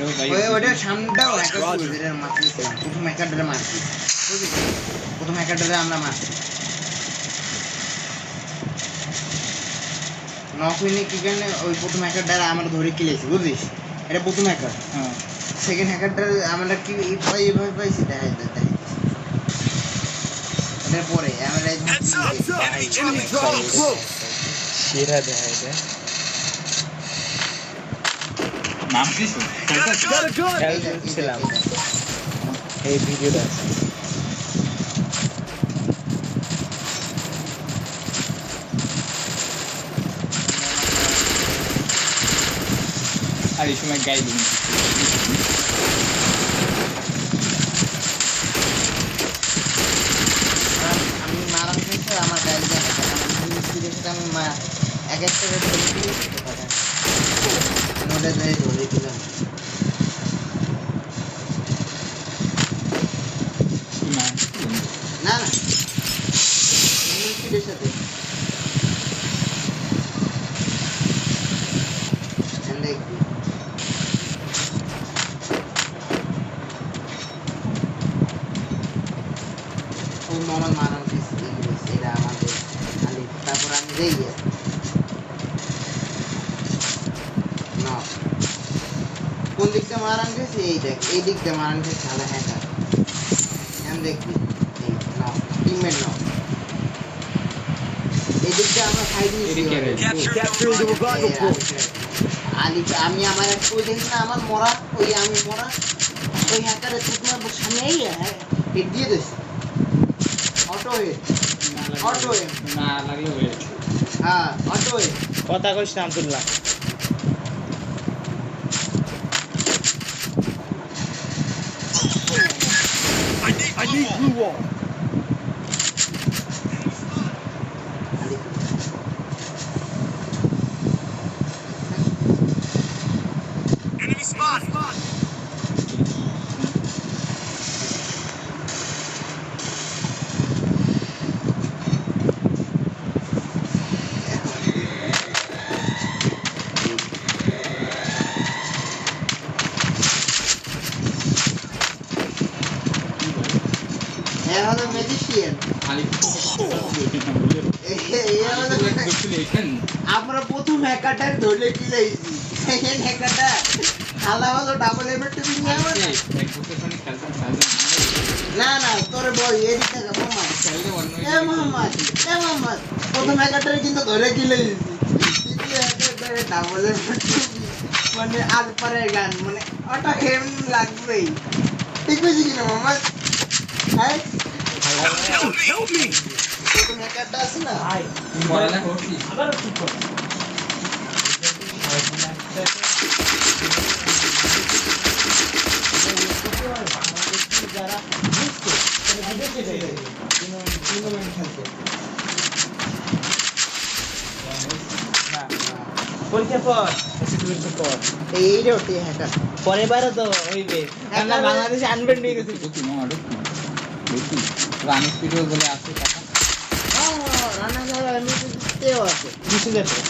এটাও ভাই ওই সামনেটাও হ্যাকার করে এটার মারতেছিলাম প্রথম হ্যাকারটারে মারছি প্রথম হ্যাকারটারে আমরা মারছি। কি কারণে ওই প্রথম হ্যাকারটারে আমরা ধরে কিলেছি বুঝলিস এটা প্রথম হ্যাকার হ্যাঁ। সেকেন্ড হ্যাকারটা আমরা কি পাই এভাবে পাইছি এটার পরে আমরা! সেরা দেখা এটা। নাম করছিলাম এইটা। এই ভিডিওটা আর এই সময় গাই দিন। আমি মারা হয়েছে আমার গাড়ি দিয়ে আমি এক একটা করে ধরে দিয়েছি তো কথা নোটে ধরে ধরে দিলাম না না না স্পিডের সাথে এখানে দেখবি ও মোহাম্মদ মারান এটা আমাদের আলি তারপর আমি যেই না কোন দিকটা মারান গেছে এই দেখ এই দিকটা মারান গেছে সাদা হ্যাকার এখন দেখবি এই না টিমমেট না এই দিকটা আমরা revival আলি আমি আমার এক ওই দেখি না আমার মরা ওই আমি মরা ওই হ্যাকারের তোমার সামনে এই হ্যাঁ দিয়ে দিস অটো হিট অটো হিট না লাগলে হয়ে হ্যাঁ অটো হিট কথা কইস না Abdullah I need, blue wall! হ্যাকারটা ধরে কি লাইছি সেকেন্ড হ্যাকারটা খালা হলো ডাবল এমএর টিভি নিয়ে আমার না না তোর বই এদিক মোহাম্মদ। এ মোহাম্মদ এ মোহাম্মদ। প্রথম হ্যাকারটারে কিন্তু ধরে কি লাইছি ডাবল মানে আর পরের গান মানে ওটা হেম লাগবেই ঠিক বুঝি কিনা মোহাম্মদ? হ্যাঁ? Help, help me! প্রথম হ্যাকারটা আছে না পড়ালেখা করছিস যারা টুর্নামেন্ট খেলতে পরীক্ষা পর পরীক্ষা পর এইটা ওটি পরের বারও তো হইবে কারণ বাংলাদেশে আনবেন নিয়ে গেছে স্পিড বলে আছে টাকা রান্না করা এমনিতেও আছে হ্যাঁ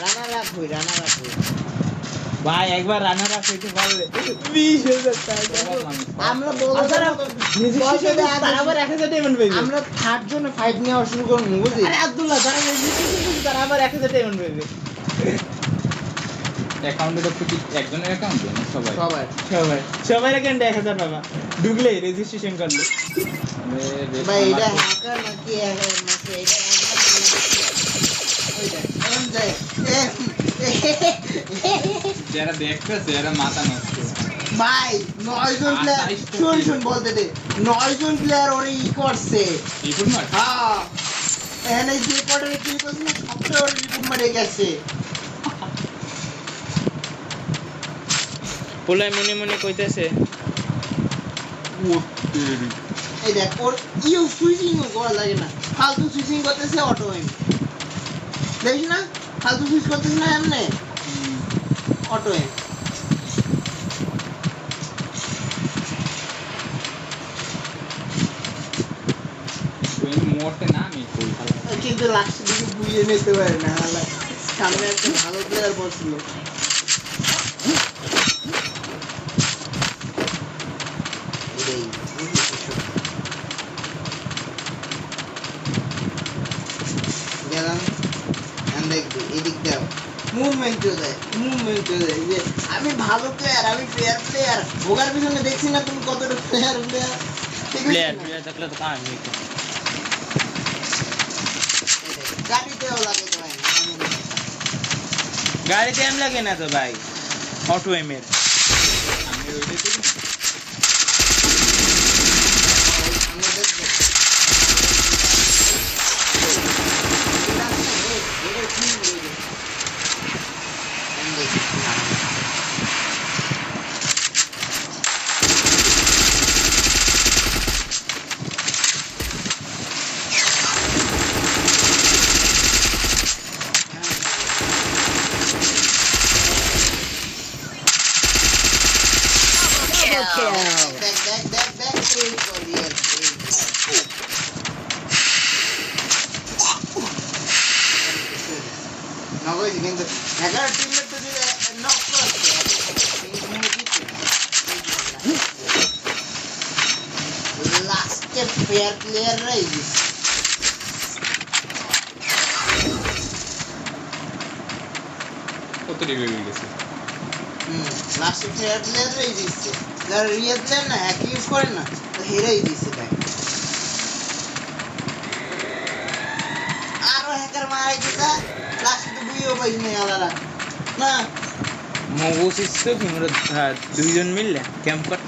রানার আপ হই রানার আপ হই ভাই একবার রানার আপ হইতে পারলে। বিশ হাজার টাকা। আমরা ডায়মন্ড আমরা থার্ড জন্য ফাইট নেওয়া শুরু করব বুঝলি? আব্দুল্লাহ তারা তারা আবার এক হাজার ডায়মন্ড পাইবে। অ্যাকাউন্টে তো খুবই একজনের অ্যাকাউন্ট না সবাই? সবাই। সবাই। সবাই এখানে এক হাজার টাকা ঢুকলে রেজিস্ট্রেশন করলে ভাই এটা হ্যাকার নাকি এটা ওইটা এখন যাই যারা দেখতেছে এরা মাথা নষ্ট। ভাই নয় জন প্লেয়ার শুন শুন বলতে দে। নয় জন প্লেয়ার ওরে ই করছে। হ্যাঁ। এখানে যে কটারে কিল করছে না সবটা ওর রিপোর্ট মারে গেছে। পোলায় মনে মনে কইতেছে। এই দেখ ওর ইউ সুইচিং করা লাগে না। ফালতু সুইচিং করতেছে অটো দেখিস না? ফালতু সুইচ করতেছে না এমনি? অটো এম ওই মোটে না আমি ভালো কিন্তু লাস্টের দিকে বুঝে নিতে পারে না সামনে একটা ভালো প্লেয়ার বসছিল এটাই, বুঝলি তো? গেলাম এখন দেখবি এদিক দাও মুভমেন্ট দেয় মুভমেন্ট দেয় যে আমি ভালো প্লেয়ার আমি প্লেয়ার প্লেয়ার ভোগার পিছনে দেখছি না তুমি কতটা প্লেয়ার প্লেয়ার প্লেয়ার প্লেয়ার থাকলে তো কাম এটাই। গাড়িতেও লাগে তো ভাই গাড়িতে এম লাগে না তো ভাই অটো এম এর। আমি ওইটা দেখি আমরা দেখব দেখ দেখ দেখ দেখ এই করি আর এই নগজ কিন্তু এগারো টিমের তো যদি নক করছে লাস্টে ফেয়ার প্লেয়াররাই জিতছে কত ডিগ্রি হয়ে গেছে লাস্টে ফেয়ার প্লেয়াররাই জিতছে যারা রিয়েল প্লেয়ার না হ্যাক ইউজ করে না তো হেরাই দিচ্ছে দেখ বুঝিও পাইছি না আলাদা। না। মগসিস তো কি মোরা হ্যাঁ, দুইজন মিললে ক্যাম্প কর।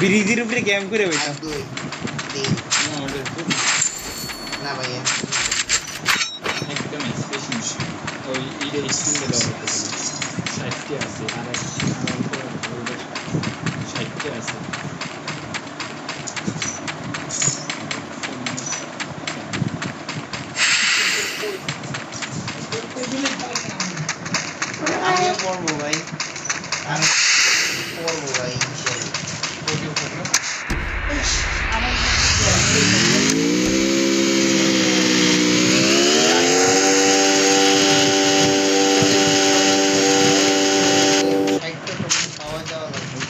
ব্রিজের উপরে ক্যাম্প করে তিন। না ভাইয়া একদম স্পেশাল ওই এটা স্ক্রিনে দেওয়া হচ্ছে ষাটটি আছে আর ষাটটি আছে।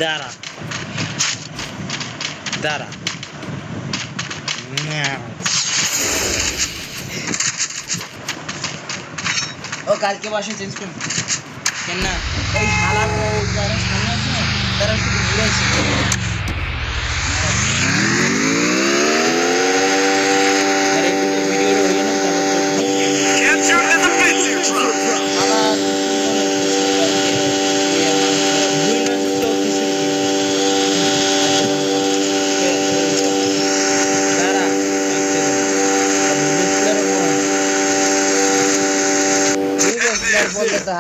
যাওয়া লাগবে দাঁড়া দাঁড়া না। ও কালকে বাসা চেঞ্জ করবি কেন না ওই শালা যারা সামনে আছে না, তারা শুধু ঘুরেছে আরে একটু ভিডিওটা হইল না তারপর Capture the defensive drone.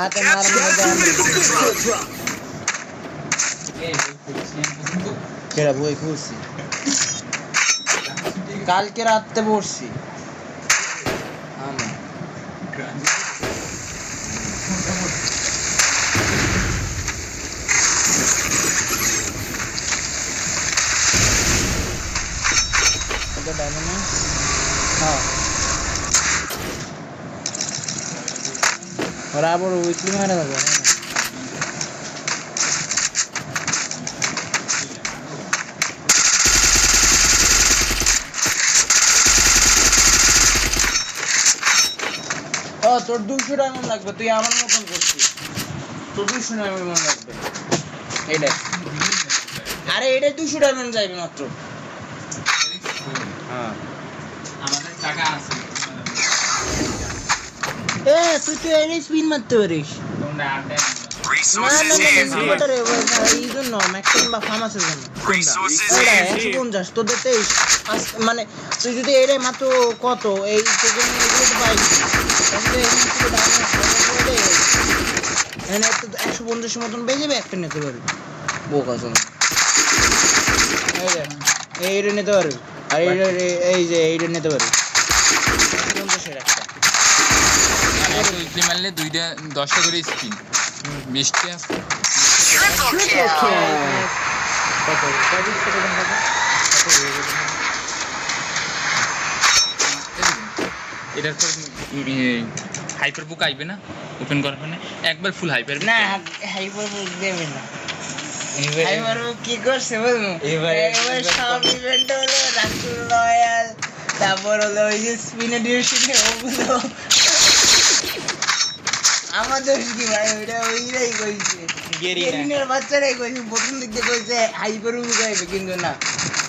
করছি মার কেরা বই খুলছি কালকে রাত্রে পড়ছি আমার এটা ডায়মন্ড না হ্যাঁ আবার উইকলি মারা যাবে তোর দুশো ডায়মন্ড লাগবে, তুই আমার মতন করছিস। তোর দুশো ডায়মন্ড লাগবে। এইটাই। আরে এটাই দুশো ডায়মন্ড যাবে মাত্র। হ্যাঁ। আমাদের টাকা আছে। এ তুই তো এনে স্পিন মারতে পারিস। মানে তুই যদি এটাই মাত্র কত এই একশো পঞ্চাশ মতন পেয়ে যাবে একটা নিতে পারবে। বোকা এইটা নিতে পারবে। আর এইটা এই- এই যে এইটা নিতে পারবে। উইকলি মারলে দুইটা দশটা করে স্পিন। গেছে? এটার পর হাইপার বুক আইবে না? ওপেন করার পরে একবার ফুল হাইপার না হাইপার বুক দেবে না। এবারে- হাইপার বুক কি করছে বলব? এবারে- এবার এবার সব ইভেন্ট হলো রাসুল রয়্যাল তারপর হলো ওই যে স্পিনে ডিউশনে ওগুলো আমাদের কি ভাই ওইটা ওইরাই কইছে। গেরিনের বাচ্চারাই কইছে প্রথম দিক দিয়ে কইছে হাইপার বুক আইবে। কিন্তু না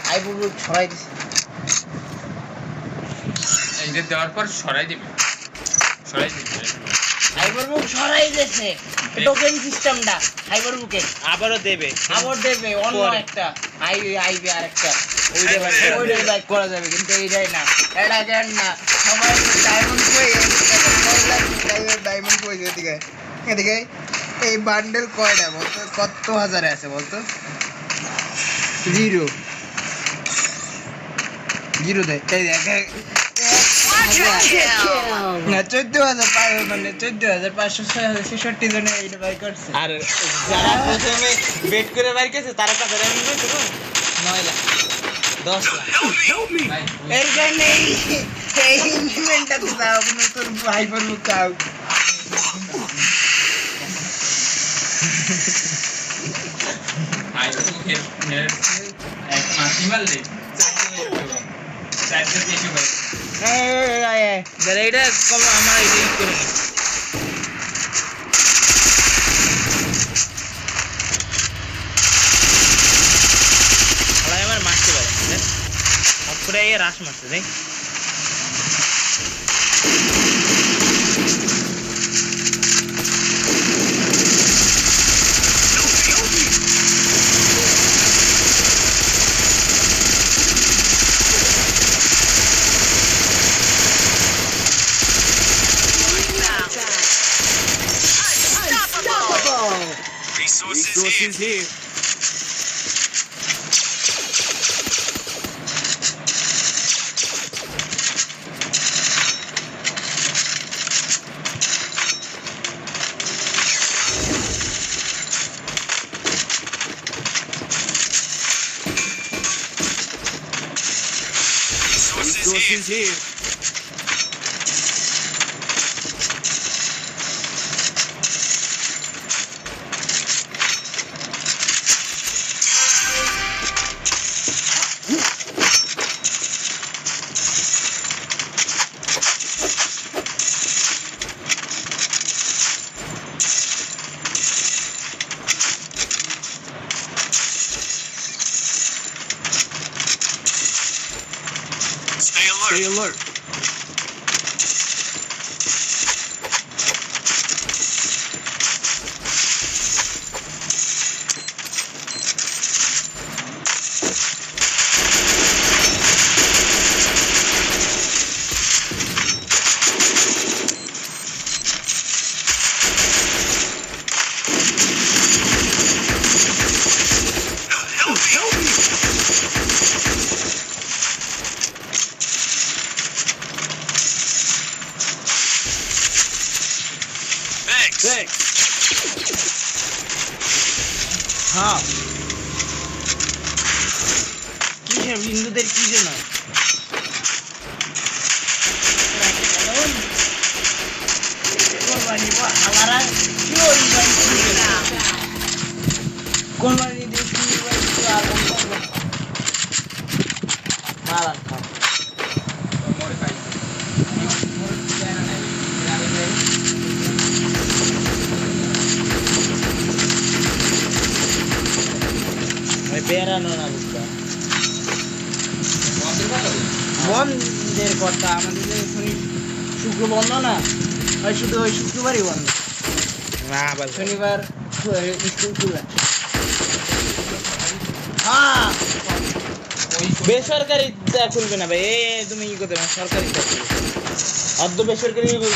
হাইপার বুক ছড়াই দিছে। এটা দেওয়ার পর সরাই দিবে। সরাই দিবে। হাইপার বুক ছড়াই দিয়েছে টোকেন সিস্টেমটা হাইপার বুকে আবারও দেবে। আবার দেবে অন্য একটা। আইবে আইবে আরেকটা। ওইটা ওইটা। করা যাবে কিন্তু এইটাই না। এটা কেন না। সবাই ডায়মন্ড কই এই বান্ডেল কয়টা বলতো? কত হাজারে আছে বলতো? জিরো। জিরো দেয় এই চোদ্দ হাজার মানে চোদ্দ হাজার পাঁচশো ছেষট্টি জনে এইটা বাই করছে। আর যারা প্রথমে করে বাইর করেছে, তারা কত দশ এর কারণে এই ইমপ্লিমেন্টটা তো দাও নতুন হাইপার বুক দাও হাইপার বুকের এক মাসি মারলে চারটে বেশি হয় যারা এটা কম আমার এটা ই করে নি সবাই আমার মারতে পারে না, দেখ। হট করে এই রাস মারছে 这么多机器 বন্ধের কথা আমাদের শনি শুক্র বন্ধ না ওই শুধু ওই শুক্রবারই বন্ধ। না শনিবার স্কুল খুলে। হ্যাঁ। বেসরকারি খুলবে না ভাই এ তুমি ই করতে না সরকারি অর্ধ বেসরকারি আমাদের